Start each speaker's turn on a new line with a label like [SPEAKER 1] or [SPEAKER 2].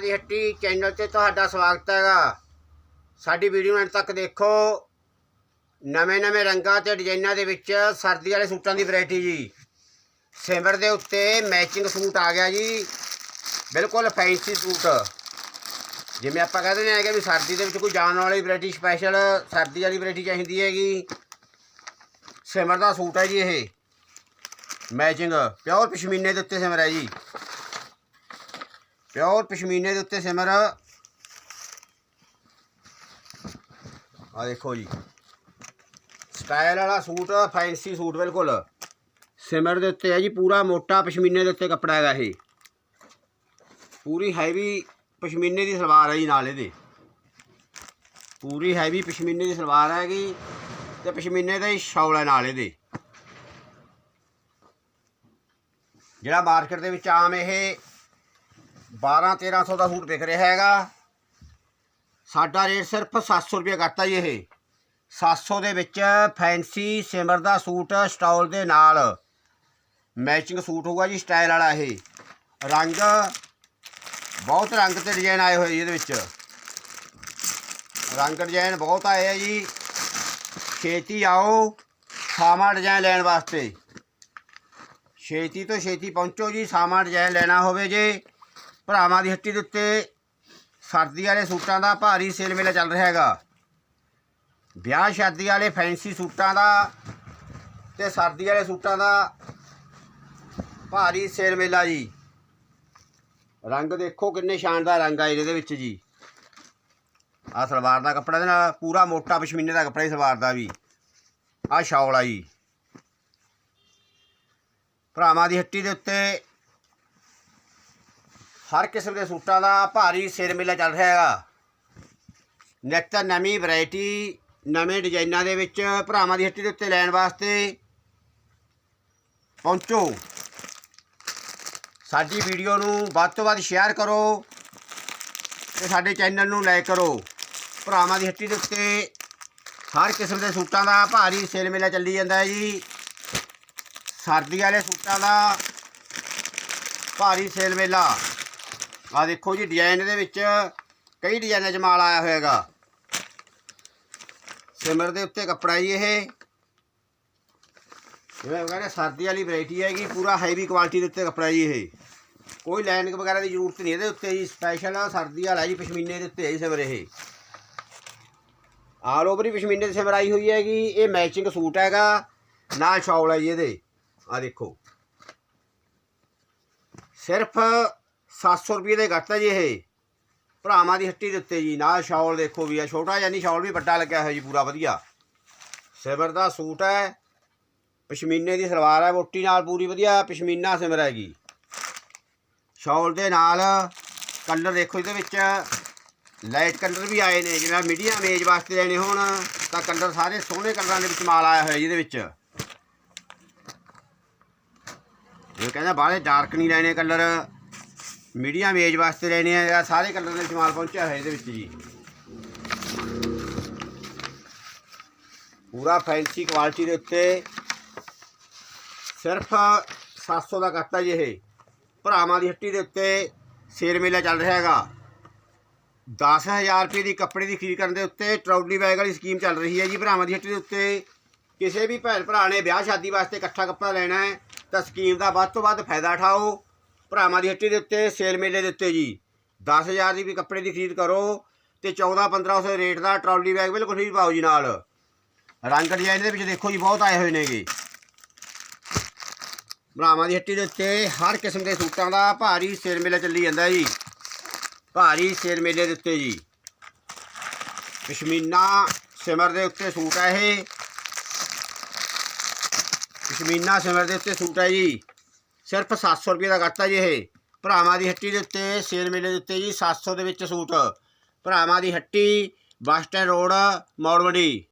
[SPEAKER 1] ਦੀ ਹੱਟੀ ਚੈਨਲ ਤੇ ਤੁਹਾਡਾ ਸਵਾਗਤ ਹੈਗਾ। ਸਾਡੀ ਵੀਡੀਓ ਨੂੰ ਅੰਤ ਤੱਕ ਦੇਖੋ। ਨਵੇਂ-ਨਵੇਂ ਰੰਗਾਂ ਤੇ ਡਿਜ਼ਾਈਨਾਂ ਦੇ ਵਿੱਚ ਸਰਦੀ ਵਾਲੇ ਸੂਟਾਂ ਦੀ ਵੈਰਾਈਟੀ ਜੀ। ਸਿਮਰ ਦੇ ਉੱਤੇ ਮੈਚਿੰਗ ਸੂਟ ਆ ਗਿਆ ਜੀ। ਬਿਲਕੁਲ ਫੈਂਸੀ ਸੂਟ। ਜਿਵੇਂ ਆਪਾਂ ਕਹਿੰਦੇ ਨੇ ਕਿ ਵੀ ਸਰਦੀ ਦੇ ਵਿੱਚ ਕੋਈ ਜਾਣ ਵਾਲੀ ਵੈਰਾਈਟੀ ਸਪੈਸ਼ਲ ਸਰਦੀ ਵਾਲੀ ਵੈਰਾਈਟੀ ਚਾਹੀਦੀ ਹੈਗੀ। ਸਿਮਰ ਦਾ ਸੂਟ ਹੈ ਜੀ ਇਹ। ਮੈਚਿੰਗ ਪਿਓਰ ਪਸ਼ਮੀਨੇ ਦੇ ਉੱਤੇ ਸਿਮਰ ਹੈ ਜੀ। ਪਿਓਰ ਪਸ਼ਮੀਨੇ ਦੇ ਉੱਤੇ ਸਿਮਰ। ਆ ਦੇਖੋ ਜੀ। ਸਟਾਈਲ ਵਾਲਾ ਸੂਟ, ਫੈਂਸੀ ਸੂਟ ਬਿਲਕੁਲ। ਸਿਮਰ ਦੇ ਉੱਤੇ ਹੈ ਜੀ, ਪੂਰਾ ਮੋਟਾ ਪਸ਼ਮੀਨੇ ਦੇ ਉੱਤੇ ਕੱਪੜਾ ਹੈਗਾ ਇਹ। ਪੂਰੀ ਹੈਵੀ ਪਸ਼ਮੀਨੇ ਦੀ ਸਲਵਾਰ ਹੈ ਜੀ ਨਾਲ ਇਹਦੇ। ਪੂਰੀ ਹੈਵੀ ਪਸ਼ਮੀਨੇ ਦੀ ਸਲਵਾਰ ਹੈਗੀ ਤੇ ਪਸ਼ਮੀਨੇ ਦਾ ਹੀ ਸ਼ੌਲ ਹੈ ਨਾਲ ਇਹਦੇ। ਜਿਹੜਾ ਮਾਰਕੀਟ ਦੇ ਵਿੱਚ ਆਮ ਇਹ 12 1300 ਦਾ ਸੂਟ ਵਿਕ ਰਿਹਾ ਹੈਗਾ। ਸਾਡਾ ਰੇਟ ਸਿਰਫ 700 ਰੁਪਏ ਕਰਤਾ ਜੀ ਇਹ। 700 ਦੇ ਵਿੱਚ ਫੈਂਸੀ ਸਿਮਰ ਦਾ ਸੂਟ ਸਟਾਲ ਦੇ ਨਾਲ। ਮੈਚਿੰਗ ਸੂਟ ਹੋਊਗਾ ਜੀ ਸਟਾਈਲ ਵਾਲਾ ਇਹ। ਰੰਗ, ਬਹੁਤ ਰੰਗ ਤੇ ਡਿਜ਼ਾਈਨ ਆਏ ਹੋਏ ਜੀ ਇਹਦੇ ਵਿੱਚ। ਰੰਗ ਡਿਜ਼ਾਈਨ ਬਹੁਤ ਆਏ ਆ ਜੀ। ਛੇਤੀ ਆਓ ਸਾਮਾ ਡਿਜ਼ਾਈਨ ਲੈਣ ਵਾਸਤੇ। ਛੇਤੀ ਤੋਂ ਛੇਤੀ ਪਹੁੰਚੋ ਜੀ ਸਾਮਾ ਡਿਜ਼ਾਈਨ ਲੈਣਾ ਹੋਵੇ ਜੇ। ਭਰਾਵਾਂ ਦੀ ਹੱਟੀ ਦੇ ਉੱਤੇ ਸਰਦੀ ਵਾਲੇ ਸੂਟਾਂ ਦਾ ਭਾਰੀ ਸੇਲ ਮੇਲਾ ਚੱਲ ਰਿਹਾ ਹੈਗਾ। ਵਿਆਹ ਸ਼ਾਦੀ ਵਾਲੇ ਫੈਂਸੀ ਸੂਟਾਂ ਦਾ ਤੇ ਸਰਦੀ ਵਾਲੇ ਸੂਟਾਂ ਦਾ ਭਾਰੀ ਸੇਲ ਮੇਲਾ ਜੀ। ਰੰਗ ਦੇਖੋ ਕਿੰਨੇ ਸ਼ਾਨਦਾਰ ਰੰਗ ਆ ਇਹਦੇ ਵਿੱਚ ਜੀ। ਆ ਸਲਵਾਰ ਦਾ ਕੱਪੜਾ ਦੇ ਨਾਲ ਪੂਰਾ ਮੋਟਾ ਪਸ਼ਮੀਨੇ ਦਾ ਕੱਪੜਾ ਹੀ ਸਲਵਾਰ ਦਾ ਵੀ। ਆ ਸ਼ਾਲ ਆ ਜੀ। ਭਰਾਵਾਂ ਦੀ ਹੱਟੀ ਦੇ ਉੱਤੇ ਹਰ ਕਿਸਮ ਦੇ ਸੂਟਾਂ ਦਾ ਭਾਰੀ ਸਿਰ ਮੇਲਾ ਚੱਲ ਰਿਹਾ ਹੈਗਾ। ਨਿੱਤ ਨਵੀਂ ਵੈਰਾਈਟੀ ਨਵੇਂ ਡਿਜ਼ਾਈਨਾਂ ਦੇ ਵਿੱਚ ਭਰਾਵਾਂ ਦੀ ਹੱਟੀ ਦੇ ਉੱਤੇ ਲੈਣ ਵਾਸਤੇ ਪਹੁੰਚੋ। ਸਾਡੀ ਵੀਡੀਓ ਨੂੰ ਵੱਧ ਤੋਂ ਵੱਧ ਸ਼ੇਅਰ ਕਰੋ ਤੇ ਸਾਡੇ ਚੈਨਲ ਨੂੰ ਲਾਈਕ ਕਰੋ। ਭਰਾਵਾਂ ਦੀ ਹੱਟੀ ਦੇ ਉੱਤੇ ਹਰ ਕਿਸਮ ਦੇ ਸੂਟਾਂ ਦਾ ਭਾਰੀ ਸੇਲ ਮੇਲਾ ਚੱਲੀ ਜਾਂਦਾ ਹੈ ਜੀ। ਸਰਦੀ ਵਾਲੇ ਸੂਟਾਂ ਦਾ ਭਾਰੀ ਸੇਲ ਮੇਲਾ। ਆ ਦੇਖੋ ਜੀ ਡਿਜ਼ਾਈਨ ਦੇ ਵਿੱਚ ਕਈ ਡਿਜ਼ਾਈਨਾਂ 'ਚ ਮਾਲ ਆਇਆ ਹੋਏਗਾ ਸਿਮਰ ਦੇ ਉੱਤੇ ਕੱਪੜਾ ਜੀ ਇਹ। ਜਿਵੇਂ ਕਹਿੰਦੇ ਸਰਦੀ ਵਾਲੀ ਵੈਰਾਈਟੀ ਹੈਗੀ, ਪੂਰਾ ਹੈਵੀ ਕੁਆਲਿਟੀ ਦੇ ਉੱਤੇ ਕੱਪੜਾ ਜੀ ਇਹ। ਕੋਈ ਲਾਈਨਿੰਗ ਵਗੈਰਾ ਦੀ ਜ਼ਰੂਰਤ ਨਹੀਂ ਇਹਦੇ ਉੱਤੇ ਜੀ ਸਪੈਸ਼ਲ ਸਰਦੀ ਵਾਲਾ ਜੀ, ਪਸ਼ਮੀਨੇ ਦੇ ਉੱਤੇ ਹੈ ਜੀ ਸਿਮਰ ਇਹ। ਆਲ ਓਵਰ ਹੀ ਪਸ਼ਮੀਨੇ ਦੀ ਸਿਮਰ ਆਈ ਹੋਈ ਹੈਗੀ, ਇਹ ਮੈਚਿੰਗ ਸੂਟ ਹੈਗਾ, ਨਾਲ ਸ਼ਾਲ ਹੈ ਜੀ ਇਹਦੇ। ਆ ਦੇਖੋ। ਸਿਰਫ 700 ਰੁਪਏ ਦੇ ਘੱਟ ਜੀ ਇਹ। ਭਰਾਵਾਂ ਦੀ ਹੱਟੀ ਦੇ ਉੱਤੇ ਜੀ। ਨਾਲ ਸ਼ਾਲ ਦੇਖੋ ਵੀ ਆ। ਛੋਟਾ ਜਿਹਾ ਨਹੀਂ, ਸ਼ਾਲ ਵੀ ਵੱਡਾ ਲੱਗਿਆ ਹੋਇਆ ਜੀ, ਪੂਰਾ ਵਧੀਆ। ਸਿਮਰ ਦਾ ਸੂਟ ਹੈ। ਪਸ਼ਮੀਨੇ ਦੀ ਸਲਵਾਰ ਹੈ, ਮੋਟੀ ਨਾਲ ਪੂਰੀ ਵਧੀਆ। ਪਸ਼ਮੀਨਾ ਸਿਮਰ ਹੈਗੀ। ਸ਼ਾਲ ਦੇ ਨਾਲ ਕਲਰ ਦੇਖੋ ਇਹਦੇ ਵਿੱਚ। ਲਾਈਟ ਕਲਰ ਵੀ ਆਏ ਨੇ। ਜਿਵੇਂ ਮੀਡੀਅਮ ਏਜ ਵਾਸਤੇ ਲੈਣੇ ਹੋਣ, ਤਾਂ ਕਲਰ ਸਾਰੇ ਸੋਹਣੇ ਕਲਰਾਂ ਦੇ ਵਿੱਚ ਮਾਲ ਆਇਆ ਹੋਇਆ ਜੀ ਇਹਦੇ ਵਿੱਚ। ਇਹ ਕਹਿੰਦਾ ਬਾਹਲੇ ਡਾਰਕ ਨਹੀਂ ਲੈਣੇ ਕਲਰ। ਮੀਡੀਅਮ ਏਜ ਵਾਸਤੇ ਲੈਣੇ ਆ, ਜਾਂ ਸਾਰੇ ਕਲਰ ਦੇ ਵਿੱਚ ਪਹੁੰਚਿਆ ਹੋਇਆ ਇਹਦੇ ਵਿੱਚ ਜੀ। ਪੂਰਾ ਫੈਂਸੀ ਕੁਆਲਿਟੀ ਦੇ ਉੱਤੇ ਸਿਰਫ 700 ਦਾ ਕਰਤਾ ਜੀ ਇਹ। ਭਰਾਵਾਂ ਦੀ ਹੱਟੀ ਦੇ ਉੱਤੇ ਸੇਲ ਮੇਲਾ ਚੱਲ ਰਿਹਾ ਹੈਗਾ। 10000 ਰੁਪਏ ਦੀ ਕੱਪੜੇ ਦੀ ਖਰੀਦ ਕਰਨ ਦੇ ਉੱਤੇ ਟਰਾਉਲੀ ਬੈਗ ਵਾਲੀ ਸਕੀਮ ਚੱਲ ਰਹੀ ਹੈ ਜੀ ਭਰਾਵਾਂ ਦੀ ਹੱਟੀ ਦੇ ਉੱਤੇ। ਕਿਸੇ ਵੀ ਭੈਣ ਭਰਾ ਨੇ ਵਿਆਹ ਸ਼ਾਦੀ ਵਾਸਤੇ ਇਕੱਠਾ ਕੱਪੜਾ ਲੈਣਾ ਹੈ, ਤਾਂ ਸਕੀਮ ਦਾ ਵੱਧ ਤੋਂ ਵੱਧ ਫਾਇਦਾ ਉਠਾਓ। ਭਰਾਵਾਂ ਦੀ ਹੱਟੀ ਦੇ ਉੱਤੇ, ਸੇਲ ਮੇਲੇ ਦੇ ਉੱਤੇ ਜੀ। 10000 ਦੀ ਵੀ ਕੱਪੜੇ ਦੀ ਖਰੀਦ ਕਰੋ ਤੇ 14 1500 ਰੇਟ ਦਾ ਟਰਾਲੀ ਬੈਗ ਬਿਲਕੁਲ ਫ੍ਰੀ ਪਾਓ ਜੀ ਨਾਲ। ਰੰਗ ਡਿਜ਼ਾਈਨ ਦੇ ਵਿੱਚ ਦੇਖੋ ਜੀ, ਬਹੁਤ ਆਏ ਹੋਏ ਨੇਗੇ। ਭਰਾਵਾਂ ਦੀ ਹੱਟੀ ਦੇ ਉੱਤੇ ਹਰ ਕਿਸਮ ਦੇ ਸੂਟਾਂ ਦਾ ਭਾਰੀ ਸੇਲ ਮੇਲਾ ਚੱਲੀ ਜਾਂਦਾ ਜੀ। ਭਾਰੀ ਸੇਲ ਮੇਲੇ ਦੇ ਉੱਤੇ ਜੀ। ਪਸ਼ਮੀਨਾ ਸਿਮਰ ਦੇ ਉੱਤੇ ਸੂਟ ਹੈ ਇਹ। ਪਸ਼ਮੀਨਾ ਸਿਮਰ ਦੇ ਉੱਤੇ ਸੂਟ ਹੈ ਜੀ। ਸਿਰਫ 700 ਰੁਪਏ ਦਾ ਕਰਤਾ ਜੀ ਇਹ। ਭਰਾਵਾਂ ਦੀ ਹੱਟੀ ਦੇ ਉੱਤੇ, ਸੇਲ ਮੇਲੇ ਦੇ ਉੱਤੇ ਜੀ 700 ਦੇ ਵਿੱਚ ਸੂਟ। ਭਰਾਵਾਂ ਦੀ ਹੱਟੀ, ਬੱਸ ਸਟੈਂਡ ਰੋਡ ਮੌੜਵੜੀ